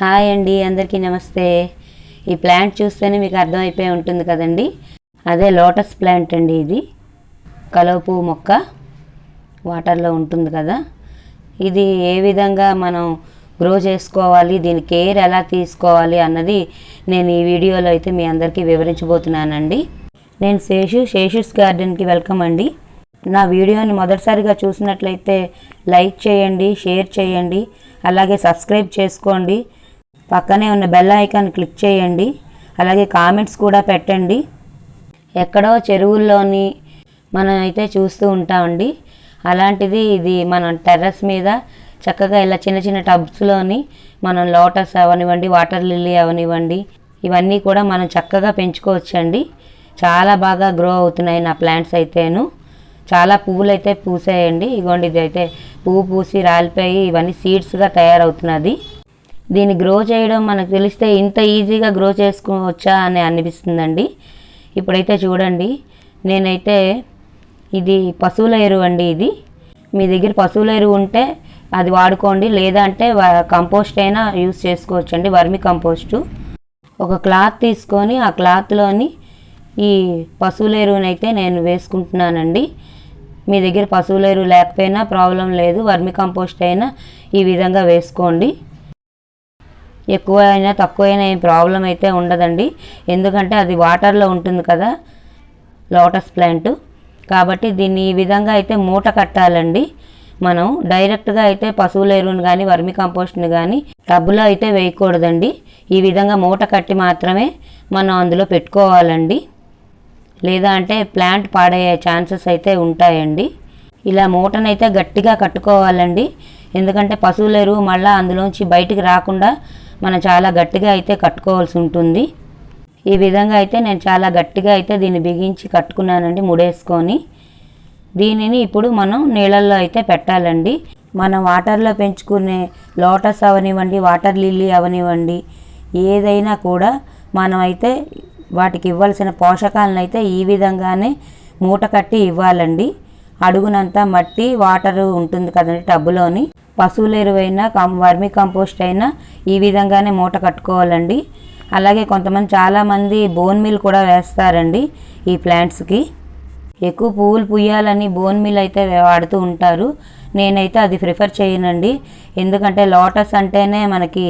Hi అండి అందరికీ నమస్తే. ఈ ప్లాంట్ చూస్తేనే మీకు అర్థమైపోయి ఉంటుంది కదండి. అదే లోటస్ ప్లాంట్ అండి ఇది. కలువ పువ్వు మొక్క వాటర్లో ఉంటుంది కదా. ఇది ఏ విధంగా మనం గ్రో చేసుకోవాలి దీని కేర్ ఎలా తీసుకోవాలి అన్నది నేను ఈ వీడియోలో అయితే మీ అందరికీ వివరించబోతున్నానండి. నేను శేషు శేషుస్ గార్డెన్కి వెల్కమ్ అండి. నా వీడియోని మొదటిసారిగా చూసినట్లయితే లైక్ చేయండి షేర్ చేయండి అలాగే సబ్స్క్రైబ్ చేసుకోండి. పక్కనే ఉన్న బెల్ ఐకాన్ క్లిక్ చేయండి. అలాగే కామెంట్స్ కూడా పెట్టండి. ఎక్కడో చెరువుల్లోని మనం అయితే చూస్తూ ఉంటామండి. అలాంటిది ఇది మనం టెర్రస్ మీద చక్కగా ఇలా చిన్న చిన్న టబ్స్లోని మనం లోటస్ అవనివ్వండి వాటర్ లిల్లీ అవనివ్వండి ఇవన్నీ కూడా మనం చక్కగా పెంచుకోవచ్చండి. చాలా బాగా గ్రో అవుతున్నాయి నా ప్లాంట్స్ అయితేను. చాలా పువ్వులు అయితే పూసాయండి. ఇగోండి ఇది అయితే పువ్వు పూసి రాలిపోయి ఇవన్నీ సీడ్స్గా తయారవుతున్నది. దీన్ని గ్రో చేయడం మనకు తెలిస్తే ఇంత ఈజీగా గ్రో చేసుకోవచ్చా అని అనిపిస్తుందండి. ఇప్పుడైతే చూడండి నేనైతే ఇది పశువుల ఎరువు అండి ఇది. మీ దగ్గర పశువుల ఎరువు ఉంటే అది వాడుకోండి లేదా అంటే కంపోస్ట్ అయినా యూస్ చేసుకోవచ్చు అండి వర్మి కంపోస్టు ఒక క్లాత్ తీసుకొని ఆ క్లాత్లోని ఈ పశువుల ఎరువునైతే నేను వేసుకుంటున్నానండి. మీ దగ్గర పశువుల ఎరువు లేకపోయినా ప్రాబ్లం లేదు వర్మి కంపోస్ట్ అయినా ఈ విధంగా వేసుకోండి. ఎక్కువ అయినా తక్కువ అయినా ఏం ప్రాబ్లం అయితే ఉండదండి. ఎందుకంటే అది వాటర్లో ఉంటుంది కదా లోటస్ ప్లాంట్. కాబట్టి దీన్ని ఈ విధంగా అయితే మూట కట్టాలండి. మనం డైరెక్ట్గా అయితే పశువుల ఎరువును కానీ వర్మి కంపోస్ట్ని కానీ టబ్బులో అయితే వేయకూడదండి. ఈ విధంగా మూట కట్టి మాత్రమే మనం అందులో పెట్టుకోవాలండి. లేదా అంటే ప్లాంట్ పాడయ్యే ఛాన్సెస్ అయితే ఉంటాయండి. ఇలా మూటనైతే గట్టిగా కట్టుకోవాలండి. ఎందుకంటే పశువుల ఎరువు మళ్ళీ అందులోంచి బయటికి రాకుండా మనం చాలా గట్టిగా అయితే కట్టుకోవాల్సి ఉంటుంది. ఈ విధంగా అయితే నేను చాలా గట్టిగా అయితే దీన్ని బిగించి కట్టుకున్నానండి ముడేసుకొని. దీనిని ఇప్పుడు మనం నీళ్ళల్లో అయితే పెట్టాలండి. మనం వాటర్లో పెంచుకునే లోటస్ అవనివ్వండి వాటర్ లిల్లీ అవనివ్వండి ఏదైనా కూడా మనం అయితే వాటికి ఇవ్వాల్సిన పోషకాలను అయితే ఈ విధంగానే మూట కట్టి ఇవ్వాలండి. అడుగునంతా మట్టి వాటర్ ఉంటుంది కదండి టబ్బులోని. పశువుల ఎరువైనా కం వర్మి కంపోస్ట్ అయినా ఈ విధంగానే మూట కట్టుకోవాలండి. అలాగే కొంతమంది చాలామంది బోన్ మిల్ కూడా వేస్తారండి ఈ ప్లాంట్స్కి ఎక్కువ పువ్వులు పుయ్యాలని బోన్ మిల్ అయితే వాడుతూ ఉంటారు. నేనైతే అది ప్రిఫర్ చేయనండి. ఎందుకంటే లోటస్ అంటేనే మనకి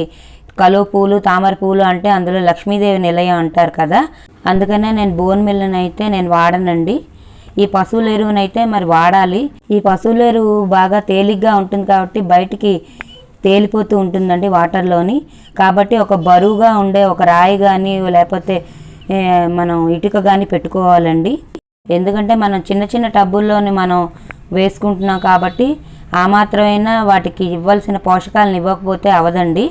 కలువ పూలు తామర పూలు అంటే అందులో లక్ష్మీదేవి నిలయం అంటారు కదా. అందుకనే నేను బోన్ మిల్లుని అయితే నేను వాడనండి. ఈ పశువుల ఎరువునైతే మరి వాడాలి. ఈ పశువుల ఎరువు బాగా తేలిగ్గా ఉంటుంది కాబట్టి బయటికి తేలిపోతూ ఉంటుందండి వాటర్లోని. కాబట్టి ఒక బరువుగా ఉండే ఒక రాయి కానీ లేకపోతే మనం ఇటుక కానీ పెట్టుకోవాలండి. ఎందుకంటే మనం చిన్న చిన్న టబ్బుల్లోని మనం వేసుకుంటున్నాం కాబట్టి ఆ మాత్రమైనా వాటికి ఇవ్వాల్సిన పోషకాలను ఇవ్వకపోతే అవదండి.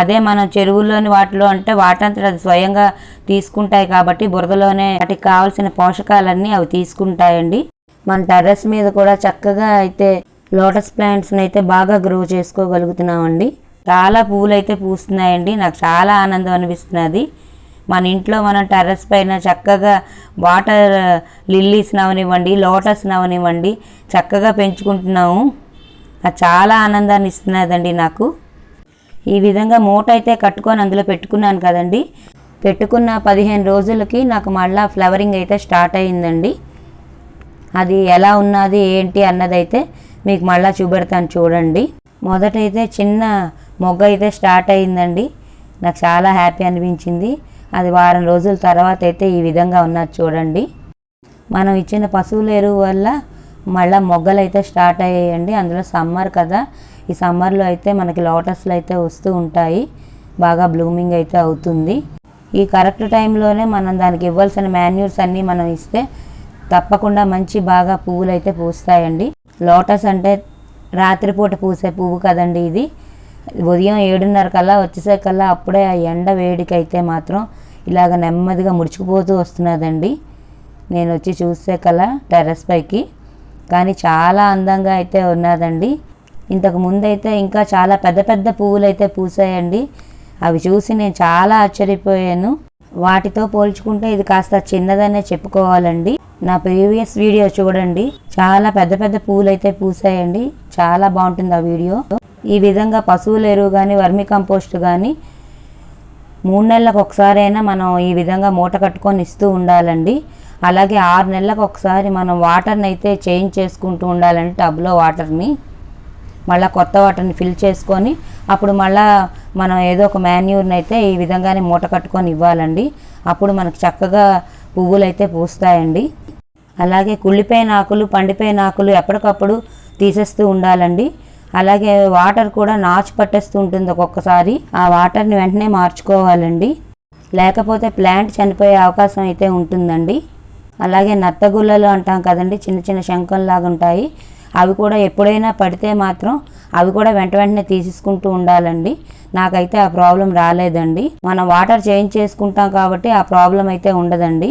అదే మనం చెరువుల్లోని వాటిలో అంటే వాటంతట అది స్వయంగా తీసుకుంటాయి కాబట్టి బురదలోనే వాటికి కావాల్సిన పోషకాలన్నీ అవి తీసుకుంటాయండి. మన టెర్రస్ మీద కూడా చక్కగా అయితే లోటస్ ప్లాంట్స్ని అయితే బాగా గ్రో చేసుకోగలుగుతున్నామండి. చాలా పువ్వులు అయితే పూస్తున్నాయండి. నాకు చాలా ఆనందం అనిపిస్తున్నది. మన ఇంట్లో మనం టెర్రస్ పైన చక్కగా వాటర్ లిల్లీస్ నవనివ్వండి లోటస్ నవనివ్వండి చక్కగా పెంచుకుంటున్నాము. అది చాలా ఆనందాన్ని ఇస్తున్నదండి నాకు. ఈ విధంగా మూట అయితే కట్టుకొని అందులో పెట్టుకున్నాను కదండి. పెట్టుకున్న పదిహేను రోజులకి నాకు మళ్ళా ఫ్లవరింగ్ అయితే స్టార్ట్ అయిందండి. అది ఎలా ఉన్నది ఏంటి అన్నదైతే మీకు మళ్ళీ చూపెడతాను చూడండి. మొదటైతే చిన్న మొగ్గ అయితే స్టార్ట్ అయిందండి. నాకు చాలా హ్యాపీ అనిపించింది. అది వారం రోజుల తర్వాత అయితే ఈ విధంగా ఉన్నది చూడండి. మనం ఇచ్చిన పశువుల ఎరువు వల్ల మళ్ళీ మొగ్గలు అయితే స్టార్ట్ అయ్యాయండి. అందులో సమ్మర్ కదా ఈ సమ్మర్లో అయితే మనకి లోటస్లు అయితే వస్తూ ఉంటాయి. బాగా బ్లూమింగ్ అయితే అవుతుంది. ఈ కరెక్ట్ టైంలోనే మనం దానికి ఇవ్వాల్సిన మాన్యూర్స్ అన్నీ మనం ఇస్తే తప్పకుండా మంచి బాగా పువ్వులు అయితే పూస్తాయండి. లోటస్ అంటే రాత్రిపూట పూసే పువ్వు కదండి ఇది. ఉదయం ఏడున్నర కల్లా వచ్చేసరికల్లా అప్పుడే ఆ ఎండ వేడికైతే మాత్రం ఇలాగ నెమ్మదిగా ముడుచుకుపోతూ వస్తున్నదండి. నేను వచ్చి చూసే కల్లా టెర్రస్ పైకి. కానీ చాలా అందంగా అయితే ఉన్నదండి. ఇంతకు ముందైతే ఇంకా చాలా పెద్ద పెద్ద పువ్వులు అయితే పూసాయండి. అవి చూసి నేను చాలా ఆశ్చర్యపోయాను. వాటితో పోల్చుకుంటే ఇది కాస్త చిన్నదనే చెప్పుకోవాలండి. నా ప్రీవియస్ వీడియో చూడండి. చాలా పెద్ద పెద్ద పువ్వులు అయితే పూసాయండి. చాలా బాగుంటుంది ఆ వీడియో. ఈ విధంగా పశువుల ఎరువు కానీ వర్మి కంపోస్ట్ కానీ మూడు నెలలకు ఒకసారైనా మనం ఈ విధంగా మూట కట్టుకొని ఇస్తూ ఉండాలండి. అలాగే ఆరు నెలలకు ఒకసారి మనం వాటర్ని అయితే చేంజ్ చేసుకుంటూ ఉండాలండి టబ్లో వాటర్ని మళ్ళీ కొత్త వాటర్ని ఫిల్ చేసుకొని అప్పుడు మళ్ళీ మనం ఏదో ఒక మాన్యూర్ని అయితే ఈ విధంగానే మూట కట్టుకొని ఇవ్వాలండి. అప్పుడు మనకు చక్కగా పువ్వులు అయితే పూస్తాయండి. అలాగే కుళ్ళిపోయిన ఆకులు పండిపోయిన ఆకులు ఎప్పటికప్పుడు తీసేస్తూ ఉండాలండి. అలాగే వాటర్ కూడా నాచు పట్టేస్తూ ఉంటుంది ఒక్కొక్కసారి. ఆ వాటర్ని వెంటనే మార్చుకోవాలండి. లేకపోతే ప్లాంట్ చనిపోయే అవకాశం అయితే ఉంటుందండి. అలాగే నత్తగుల్లలు అంటాం కదండి చిన్న చిన్న శంఖంలాగా ఉంటాయి అవి కూడా ఎప్పుడైనా పడితే మాత్రం అవి కూడా వెంట వెంటనే తీసేసుకుంటూ ఉండాలండి. నాకైతే ఆ ప్రాబ్లం రాలేదండి. మనం వాటర్ చేంజ్ చేసుకుంటాం కాబట్టి ఆ ప్రాబ్లం అయితే ఉండదండి.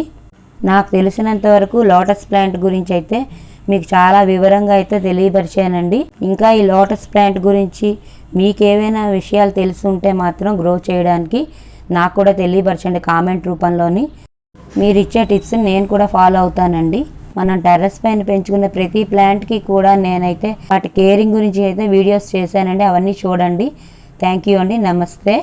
నాకు తెలిసినంత వరకు లోటస్ ప్లాంట్ గురించి అయితే మీకు చాలా వివరంగా అయితే తెలియపరిచానండి. ఇంకా ఈ లోటస్ ప్లాంట్ గురించి మీకు ఏవైనా విషయాలు తెలిసి ఉంటే మాత్రం గ్రో చేయడానికి నాకు కూడా తెలియపరచండి కామెంట్ రూపంలోని. మీరు ఇచ్చే టిప్స్ని నేను కూడా ఫాలో అవుతానండి. మనం టెర్రస్ పైన పెంచుకునే ప్రతి ప్లాంట్కి కూడా నేనైతే వాటి కేరింగ్ గురించి అయితే వీడియోస్ చేశానండి. అవన్నీ చూడండి. థ్యాంక్ యూ అండి. నమస్తే.